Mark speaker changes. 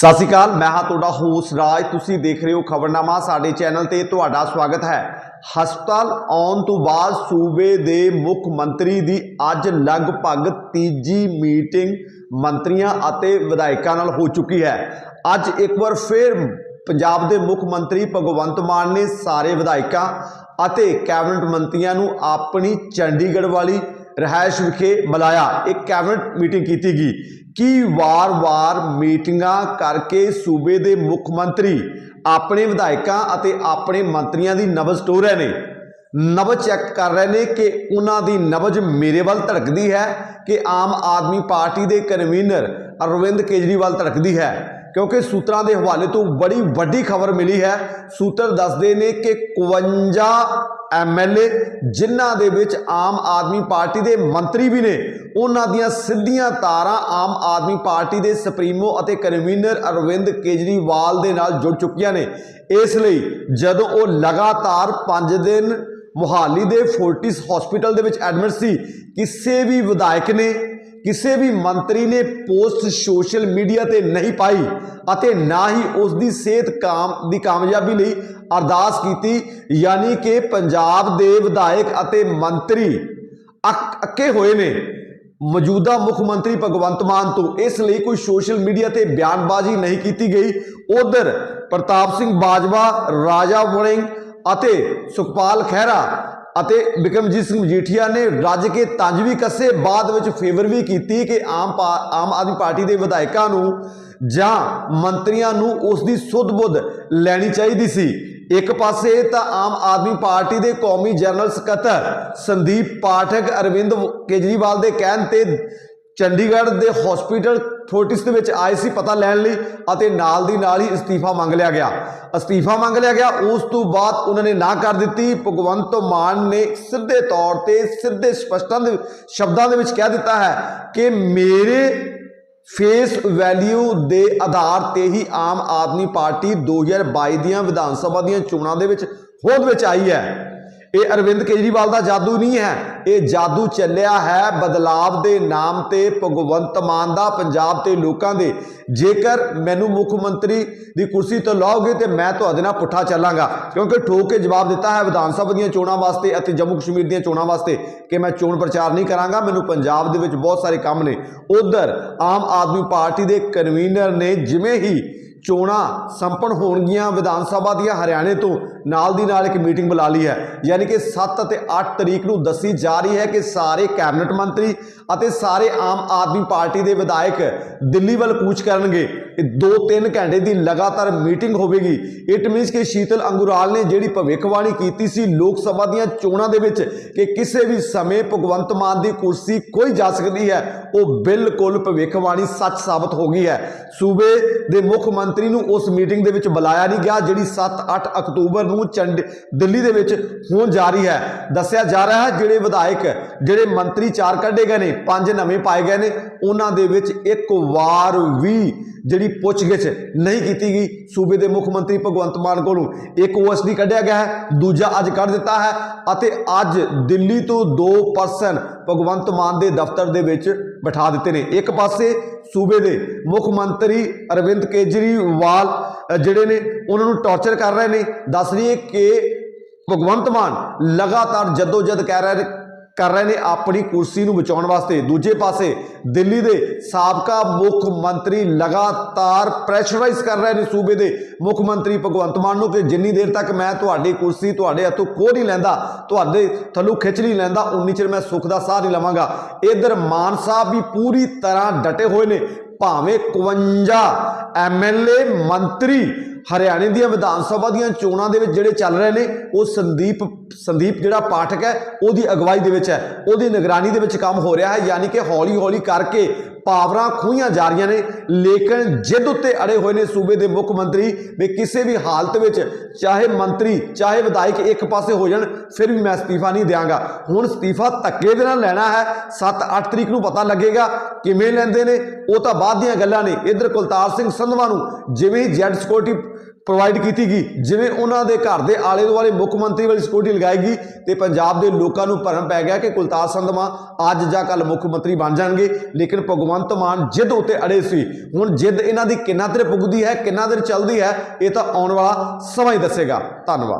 Speaker 1: ਸਤਿ ਸ਼੍ਰੀ ਅਕਾਲ, ਮੈਂ ਹਾਂ ਤੁਹਾਡਾ ਹੋਸ ਰਾਜ। ਤੁਸੀਂ ਦੇਖ ਰਹੇ ਹੋ ਖਬਰਨਾਮਾ, ਸਾਡੇ ਚੈਨਲ ਤੇ ਤੁਹਾਡਾ ਸਵਾਗਤ ਹੈ। ਹਸਪਤਾਲ ਆਉਣ ਤੋਂ ਬਾਅਦ ਸੂਬੇ ਦੇ ਮੁੱਖ ਮੰਤਰੀ ਦੀ ਅੱਜ ਲਗਭਗ ਤੀਜੀ ਮੀਟਿੰਗ ਮੰਤਰੀਆਂ ਅਤੇ ਵਿਧਾਇਕਾਂ ਨਾਲ ਹੋ ਚੁੱਕੀ ਹੈ। ਅੱਜ ਇੱਕ ਵਾਰ ਫਿਰ ਪੰਜਾਬ ਦੇ ਮੁੱਖ ਮੰਤਰੀ ਭਗਵੰਤ ਮਾਨ ਨੇ ਸਾਰੇ ਵਿਧਾਇਕਾਂ ਅਤੇ ਕੈਬਨਿਟ ਮੰਤਰੀਆਂ ਨੂੰ ਆਪਣੀ ਚੰਡੀਗੜ੍ਹ ਵਾਲੀ ਰਿਹਾਇਸ਼ ਵਿਖੇ ਬੁਲਾਇਆ ਇੱਕ ਕੈਬਨਿਟ ਮੀਟਿੰਗ ਕੀਤੀ ਗਈ। ਕੀ ਵਾਰ-ਵਾਰ ਮੀਟਿੰਗਾਂ ਕਰਕੇ ਸੂਬੇ ਦੇ ਮੁੱਖ ਮੰਤਰੀ, ਆਪਣੇ ਵਿਧਾਇਕਾਂ ਅਤੇ ਆਪਣੇ ਮੰਤਰੀਆਂ ਦੀ ਨਬਜ਼ ਟੋ ਰਹੇ ਨੇ? ਨਬਜ਼ ਚੈੱਕ ਕਰ ਰਹੇ ਨੇ ਕਿ ਉਹਨਾਂ ਦੀ ਨਬਜ਼ ਮੇਰੇ ਵੱਲ ਧੜਕਦੀ ਹੈ ਕਿ ਆਮ ਆਦਮੀ ਪਾਰਟੀ ਦੇ ਕਨਵੀਨਰ ਅਰਵਿੰਦ ਕੇਜਰੀਵਾਲ ਧੜਕਦੀ ਹੈ? ਕਿਉਂਕਿ ਸੂਤਰਾਂ ਦੇ ਹਵਾਲੇ ਤੋਂ ਬੜੀ ਵੱਡੀ ਖਬਰ ਮਿਲੀ ਹੈ। ਸੂਤਰ ਦੱਸਦੇ ਨੇ ਕਿ 51 ਐਮਐਲਏ ਜਿਨ੍ਹਾਂ ਦੇ ਵਿੱਚ ਆਮ ਆਦਮੀ ਪਾਰਟੀ ਦੇ ਮੰਤਰੀ ਵੀ ਨੇ, ਉਹਨਾਂ ਦੀਆਂ ਸਿੱਧੀਆਂ ਤਾਰਾਂ ਆਮ ਆਦਮੀ ਪਾਰਟੀ ਦੇ ਸੁਪਰੀਮੋ ਅਤੇ ਕਨਵੀਨਰ ਅਰਵਿੰਦ ਕੇਜਰੀਵਾਲ ਦੇ ਨਾਲ ਜੁੜ ਚੁੱਕੀਆਂ ਨੇ। ਇਸ ਲਈ ਜਦੋਂ ਉਹ ਲਗਾਤਾਰ 5 ਦਿਨ ਮੁਹਾਲੀ ਦੇ ਫੋਰਟਿਸ ਹਸਪੀਟਲ ਦੇ ਵਿੱਚ ਐਡਮਿਟ ਸੀ, ਕਿਸੇ ਵੀ ਵਿਧਾਇਕ ਨੇ ਕਿਸੇ ਵੀ ਮੰਤਰੀ ਨੇ ਪੋਸਟ ਸੋਸ਼ਲ ਮੀਡੀਆ ਤੇ ਨਹੀਂ ਪਾਈ ਅਤੇ ਨਾ ਹੀ ਉਸ ਦੀ ਸਿਹਤ ਕਾਮ, ਦੀ ਕਾਮਯਾਬੀ ਲਈ ਅਰਦਾਸ ਕੀਤੀ, ਯਾਨੀ ਕਿ ਪੰਜਾਬ ਦੇ ਵਿਧਾਇਕ ਅਤੇ ਮੰਤਰੀ ਅੱਕੇ ਹੋਏ ਨੇ। ਮੌਜੂਦਾ ਮੁੱਖ ਮੰਤਰੀ ਭਗਵੰਤ ਮਾਨ ਤੋਂ ਇਸ ਲਈ ਕੋਈ ਸੋਸ਼ਲ ਮੀਡੀਆ ਤੇ ਬਿਆਨਬਾਜ਼ੀ ਨਹੀਂ ਕੀਤੀ ਗਈ। ਉਧਰ ਪ੍ਰਤਾਪ ਸਿੰਘ ਬਾਜਵਾ, ਰਾਜਾ ਵੜਿੰਗ ਅਤੇ ਸੁਖਪਾਲ ਖਹਿਰਾ ਅਤੇ ਬਿਕਰਮਜੀਤ ਸਿੰਘ ਮਜੀਠੀਆ ਨੇ ਰੱਜ ਕੇ ਤੰਜ ਵੀ ਕੱਸੇ, ਬਾਅਦ ਵਿੱਚ ਫੇਵਰ ਵੀ ਕੀਤੀ ਕਿ ਆਮ ਪਾ- ਆਮ ਆਦਮੀ ਪਾਰਟੀ ਦੇ ਵਿਧਾਇਕਾਂ ਨੂੰ ਜਾਂ ਮੰਤਰੀਆਂ ਨੂੰ ਉਸ ਦੀ ਸੁੱਧ-ਬੁੱਧ ਲੈਣੀ ਚਾਹੀਦੀ ਸੀ। ਇੱਕ ਪਾਸੇ ਤਾਂ ਆਮ ਆਦਮੀ ਪਾਰਟੀ ਦੇ ਕੌਮੀ ਜਨਰਲ ਸਕੱਤਰ ਸੰਦੀਪ ਪਾਠਕ ਅਰਵਿੰਦ ਕੇਜਰੀਵਾਲ ਦੇ ਕਹਿਣ ਤੇ ਚੰਡੀਗੜ੍ਹ ਦੇ ਹਸਪੀਟਲ ਫੋਰਟਿਸ ਦੇ ਵਿੱਚ ਆਏ ਸੀ ਪਤਾ ਲੈਣ ਲਈ ਅਤੇ ਨਾਲ ਦੀ ਨਾਲ ਹੀ ਅਸਤੀਫਾ ਮੰਗ ਲਿਆ ਗਿਆ। ਅਸਤੀਫਾ ਮੰਗ ਲਿਆ ਗਿਆ। ਉਸ ਤੋਂ ਬਾਅਦ ਉਹਨਾਂ ਨੇ ਨਾ ਕਰ ਦਿੱਤੀ। ਭਗਵੰਤ ਮਾਨ ਨੇ ਸਿੱਧੇ ਤੌਰ ਤੇ ਸਿੱਧੇ ਸਪਸ਼ਟਾਂ ਦੇ ਸ਼ਬਦਾਂ ਦੇ ਵਿੱਚ ਕਹਿ ਦਿੱਤਾ ਹੈ ਕਿ ਮੇਰੇ ਫੇਸ ਵੈਲਿਊ ਦੇ ਆਧਾਰ ਤੇ ਹੀ ਆਮ ਆਦਮੀ ਪਾਰਟੀ 2022 ਦੀਆਂ ਵਿਧਾਨ ਸਭਾ ਦੀਆਂ ਚੋਣਾਂ ਦੇ ਵਿੱਚ ਹੋਂਦ ਵਿੱਚ ਆਈ ਹੈ। ਇਹ ਅਰਵਿੰਦ ਕੇਜਰੀਵਾਲ ਦਾ ਜਾਦੂ ਨਹੀਂ ਹੈ। ਇਹ ਜਾਦੂ ਚੱਲਿਆ ਹੈ ਬਦਲਾਵ ਦੇ ਨਾਮ ਤੇ ਭਗਵੰਤ ਮਾਨ ਦਾ, ਪੰਜਾਬ ਤੇ ਲੋਕਾਂ ਦੇ। ਜੇਕਰ ਮੈਨੂੰ ਮੁੱਖ ਮੰਤਰੀ ਦੀ ਕੁਰਸੀ ਤੋਂ ਲਾਓਗੇ ਤੇ ਮੈਂ ਤੁਹਾਡੇ ਨਾਲ ਪੁੱਠਾ ਚੱਲਾਂਗਾ। ਕਿਉਂਕਿ ਠੋਕ ਕੇ ਜਵਾਬ ਦਿੱਤਾ ਹੈ ਵਿਧਾਨ ਸਭਾ ਦੀਆਂ ਚੋਣਾਂ ਵਾਸਤੇ ਅਤੇ ਜੰਮੂ ਕਸ਼ਮੀਰ ਦੀਆਂ ਚੋਣਾਂ ਵਾਸਤੇ ਕਿ ਮੈਂ ਚੋਣ ਪ੍ਰਚਾਰ ਨਹੀਂ ਕਰਾਂਗਾ। ਮੈਨੂੰ ਪੰਜਾਬ ਦੇ ਵਿੱਚ ਬਹੁਤ ਸਾਰੇ ਕੰਮ ਨੇ। ਉਧਰ ਆਮ ਆਦਮੀ ਪਾਰਟੀ ਦੇ ਕਨਵੀਨਰ ਨੇ ਜਿਵੇਂ ਹੀ ਚੋਣਾਂ ਸੰਪन्न ਹੋਣਗੀਆਂ ਵਿਧਾਨ ਸਭਾ ਦੀਆਂ ਹਰਿਆਣੇ ਤੋਂ। ਨਾਲ ਦੀ ਨਾਲ ਇੱਕ ਮੀਟਿੰਗ ਬੁਲਾ ਲਈ ਹੈ। ਯਾਨੀ ਕਿ 7 ਅਤੇ 8 ਤਰੀਕ ਨੂੰ ਦੱਸੀ ਜਾ ਰਹੀ ਹੈ ਕਿ ਸਾਰੇ ਕੈਬਨਿਟ ਮੰਤਰੀ ਅਤੇ ਸਾਰੇ ਆਮ ਆਦਮੀ ਪਾਰਟੀ ਦੇ ਵਿਧਾਇਕ ਦਿੱਲੀ ਵੱਲ ਕੂਚ ਕਰਨਗੇ। ਇਹ 2-3 ਘੰਟੇ ਦੀ ਲਗਾਤਾਰ ਮੀਟਿੰਗ ਹੋਵੇਗੀ। ਇਟ ਮੀਨਸ ਕਿ ਸ਼ੀਤਲ ਅੰਗੁਰਾਲ ਨੇ ਜਿਹੜੀ ਭਵਿੱਖਬਾਣੀ ਕੀਤੀ ਸੀ ਲੋਕ ਸਭਾ ਦੀਆਂ ਚੋਣਾਂ ਦੇ ਵਿੱਚ ਕਿ ਕਿਸੇ ਵੀ ਸਮੇਂ ਭਗਵੰਤ ਮਾਨ ਦੀ ਕੁਰਸੀ ਕੋਈ ਜਾ ਸਕਦੀ ਹੈ, ਉਹ ਬਿਲਕੁਲ ਭਵਿੱਖਬਾਣੀ ਸੱਚ ਸਾਬਤ ਹੋ ਗਈ ਹੈ। ਸੂਬੇ ਦੇ ਮੁੱਖ ਮੰਤਰੀ ਨੂੰ ਉਸ ਮੀਟਿੰਗ ਦੇ ਵਿੱਚ ਬੁਲਾਇਆ ਨਹੀਂ ਗਿਆ, ਜਿਹੜੀ 7-8 ਅਕਤੂਬਰ ਨੂੰ ਚੰਡ ਦਿੱਲੀ ਦੇ ਵਿੱਚ ਹੋਣ ਜਾ ਰਹੀ ਹੈ। ਦੱਸਿਆ ਜਾ ਰਿਹਾ ਹੈ, ਜਿਹੜੇ ਵਿਧਾਇਕ, ਜਿਹੜੇ ਮੰਤਰੀ ਚਾਰ ਕੱਢੇ ਗਏ ਨੇ ਪੰਜ ਨਵੇਂ ਪਾਏ ਗਏ ਨੇ। ਉਹਨਾਂ ਦੇ ਵਿੱਚ ਇੱਕ ਵਾਰ ਵੀ ਜਿਹੜੀ ਪੁੱਛਗਿੱਛ ਨਹੀਂ ਕੀਤੀ ਗਈ ਸੂਬੇ ਦੇ ਮੁੱਖ ਮੰਤਰੀ ਭਗਵੰਤ ਮਾਨ ਕੋਲੋਂ। ਇੱਕ ਓਐਸਡੀ ਕੱਢਿਆ ਗਿਆ ਹੈ, ਦੂਜਾ ਅੱਜ ਕੱਢ ਦਿੱਤਾ ਹੈ ਅਤੇ ਅੱਜ ਦਿੱਲੀ ਤੋਂ ਦੋ ਪਰਸਨ ਭਗਵੰਤ ਮਾਨ ਦੇ ਦਫ਼ਤਰ ਦੇ ਵਿੱਚ ਬਿਠਾ ਦਿੱਤੇ ਨੇ। ਇੱਕ ਪਾਸੇ ਸੂਬੇ ਦੇ ਮੁੱਖ ਮੰਤਰੀ ਅਰਵਿੰਦ ਕੇਜਰੀਵਾਲ ਜਿਹੜੇ ਨੇ, ਉਹਨਾਂ ਨੂੰ ਟੌਰਚਰ ਕਰ ਰਹੇ ਨੇ। ਦੱਸ ਰਹੀ ਕਿ ਭਗਵੰਤ ਮਾਨ ਲਗਾਤਾਰ ਜਦੋਜਦ ਕਹਿ ਰਹੇ ਨੇ ਕਰ ਰਹੇ ਨੇ ਆਪਣੀ ਕੁਰਸੀ ਨੂੰ ਬਚਾਉਣ ਵਾਸਤੇ। ਦੂਜੇ ਪਾਸੇ ਦਿੱਲੀ ਦੇ ਸਾਬਕਾ ਮੁੱਖ ਮੰਤਰੀ ਲਗਾਤਾਰ ਪ੍ਰੈਸ਼ਰਾਈਜ਼ ਕਰ ਰਹੇ ਨੇ ਸੂਬੇ ਦੇ ਮੁੱਖ ਮੰਤਰੀ ਭਗਵੰਤ ਮਾਨ ਨੂੰ ਕਿ ਜਿੰਨੀ ਦੇਰ ਤੱਕ ਮੈਂ ਤੁਹਾਡੀ ਕੁਰਸੀ ਤੁਹਾਡੇ ਹੱਥੋਂ ਖੋਹ ਨਹੀਂ ਲੈਂਦਾ, ਤੁਹਾਡੇ ਥੱਲੋਂ ਖਿੱਚ ਨਹੀਂ ਲੈਂਦਾ, ਉਨੀ ਚਿਰ ਮੈਂ ਸੁੱਖ ਦਾ ਸਾਹ ਨਹੀਂ ਲਵਾਂਗਾ। ਇਧਰ ਮਾਨ ਸਾਹਿਬ ਵੀ ਪੂਰੀ ਤਰ੍ਹਾਂ ਡਟੇ ਹੋਏ ਨੇ। ਭਾਵੇਂ 51 ਐਮਐਲਏ ਮੰਤਰੀ ਹਰਿਆਣੇ ਦੀਆਂ ਵਿਧਾਨ ਸਭਾ ਦੀਆਂ ਚੋਣਾਂ ਦੇ ਵਿੱਚ ਜਿਹੜੇ ਚੱਲ ਰਹੇ ਨੇ, ਉਹ ਸੰਦੀਪ ਸੰਦੀਪ ਜਿਹੜਾ ਪਾਠਕ ਹੈ, ਉਹਦੀ ਅਗਵਾਈ ਦੇ ਵਿੱਚ ਹੈ। ਉਹਦੀ ਨਿਗਰਾਨੀ ਦੇ ਵਿੱਚ ਕੰਮ ਹੋ ਰਿਹਾ ਹੈ, ਯਾਨੀ ਕਿ ਹੌਲੀ ਹੌਲੀ ਕਰਕੇ ਪਾਵਰਾਂ ਖੂਹੀਆਂ ਜਾ ਰਹੀਆਂ ਨੇ। ਲੇਕਿਨ ਜਿੱਦ ਉੱਤੇ ਅੜੇ ਹੋਏ ਨੇ ਸੂਬੇ ਦੇ ਮੁੱਖ ਮੰਤਰੀ ਵੀ ਕਿਸੇ ਵੀ ਹਾਲਤ ਵਿੱਚ ਚਾਹੇ ਮੰਤਰੀ, ਚਾਹੇ ਵਿਧਾਇਕ ਇੱਕ ਪਾਸੇ ਹੋ ਜਾਣ, ਫਿਰ ਵੀ ਮੈਂ ਅਸਤੀਫਾ ਨਹੀਂ ਦਿਆਂਗਾ। ਹੁਣ ਅਸਤੀਫਾ ਧੱਕੇ ਦੇ ਨਾਲ ਲੈਣਾ ਹੈ। 7-8 ਤਰੀਕ ਨੂੰ ਪਤਾ ਲੱਗੇਗਾ ਕਿਵੇਂ ਲੈਂਦੇ ਨੇ। ਉਹ ਤਾਂ ਬਾਅਦ ਦੀਆਂ ਗੱਲਾਂ ਨੇ। ਇਧਰ ਕੁਲਤਾਰ ਸਿੰਘ ਸੰਧਵਾ ਨੂੰ ਜਿਵੇਂ ਹੀ ਜੈਡ ਸਿਕਿਉਰਿਟੀ ਪ੍ਰੋਵਾਈਡ ਕੀਤੀ ਗਈ ਜਿਵੇਂ ਉਹਨਾਂ ਦੇ ਘਰ ਦੇ ਆਲੇ ਦੁਆਲੇ ਮੁੱਖ ਮੰਤਰੀ ਵਾਲੀ ਸਿਕਿਉਰਿਟੀ ਲਗਾਏਗੀ ਤੇ ਪੰਜਾਬ ਦੇ ਲੋਕਾਂ ਨੂੰ ਭਰਮ ਪੈ ਗਿਆ ਕਿ ਕੁਲਤਾਰ ਸੰਧਮਾ ਅੱਜ ਜਾਂ ਕੱਲ ਮੁੱਖ ਮੰਤਰੀ ਬਣ ਜਾਣਗੇ। ਲੇਕਿਨ ਭਗਵੰਤ ਮਾਨ ਜਿੱਦ ਉੱਤੇ ਅੜੇ ਸੀ। ਹੁਣ ਜਿੱਦ ਇਹਨਾਂ ਦੀ ਕਿੰਨਾ ਤੇਰੇ ਪੁੱਗਦੀ ਹੈ, ਕਿੰਨਾ ਦੇਰ ਚੱਲਦੀ ਹੈ, ਇਹ ਤਾਂ ਆਉਣ ਵਾਲਾ ਸਮਾਂ ਹੀ ਦੱਸੇਗਾ। ਧੰਨਵਾਦ।